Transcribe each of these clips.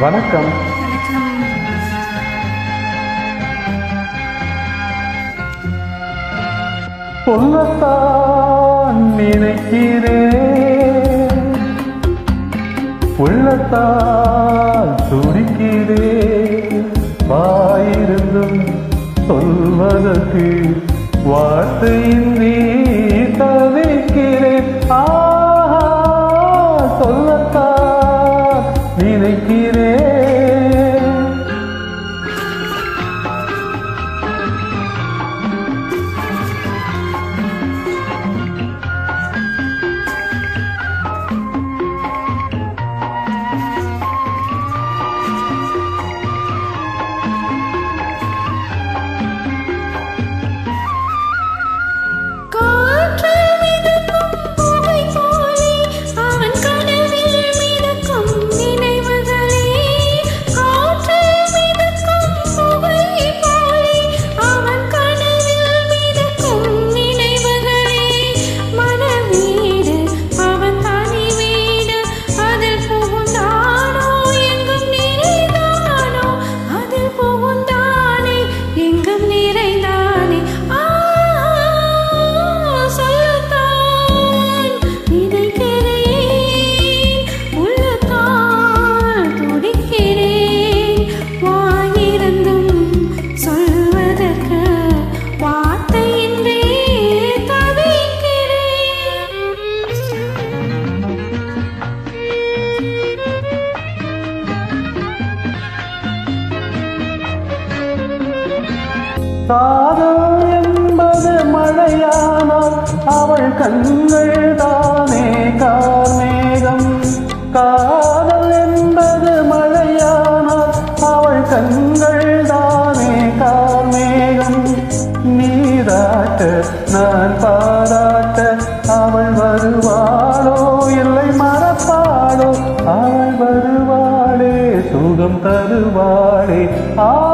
வணக்கம். சொல்லத்தான் நினைக்கிறேன். உள்ளத்தால் துடிக்கிறேன். வாயிருந்தும் சொல்வதற்கு வார்த்தை காதல் என்பது மழையானால் அவள் கண்கள் தானே கார்மேகம். காதல் என்பது மழையானால் அவள் கண்கள் தானே கார்மேகம். நீராட்ட நான் பாராட்ட அவள் வருவாளோ இல்லை மறப்பாளோ? அவள் வருவாளே சுகம் தருவாளே. ஆ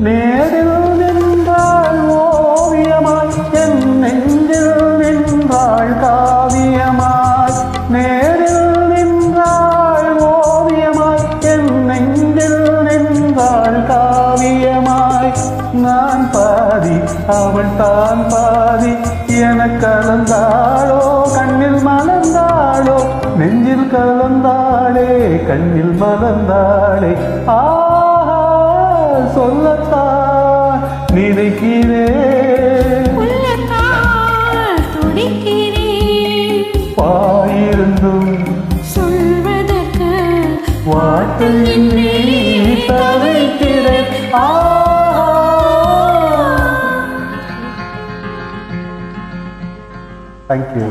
நேரில் நின்றாள் ஓவியமாய் என் நெஞ்சில் நின்றாள் காவியமாய் நேரில் நின்றாள் ஓவியமாய் என் நெஞ்சில் நின்றாள் காவியமாய் நான் பாதி அவள் தான் பாதி என கலந்தாளோ கண்ணில் மலர்ந்தாளோ நெஞ்சில் கலந்தாளே கண்ணில் மலர்ந்தாளே ஆ சொல்லத்தான் நினைக்கிறேன். பாயிருந்தும் சொல்வதற்கு வார்த்தையின்றி தவிக்கிறேன் ஆஹா. தேங்க்யூ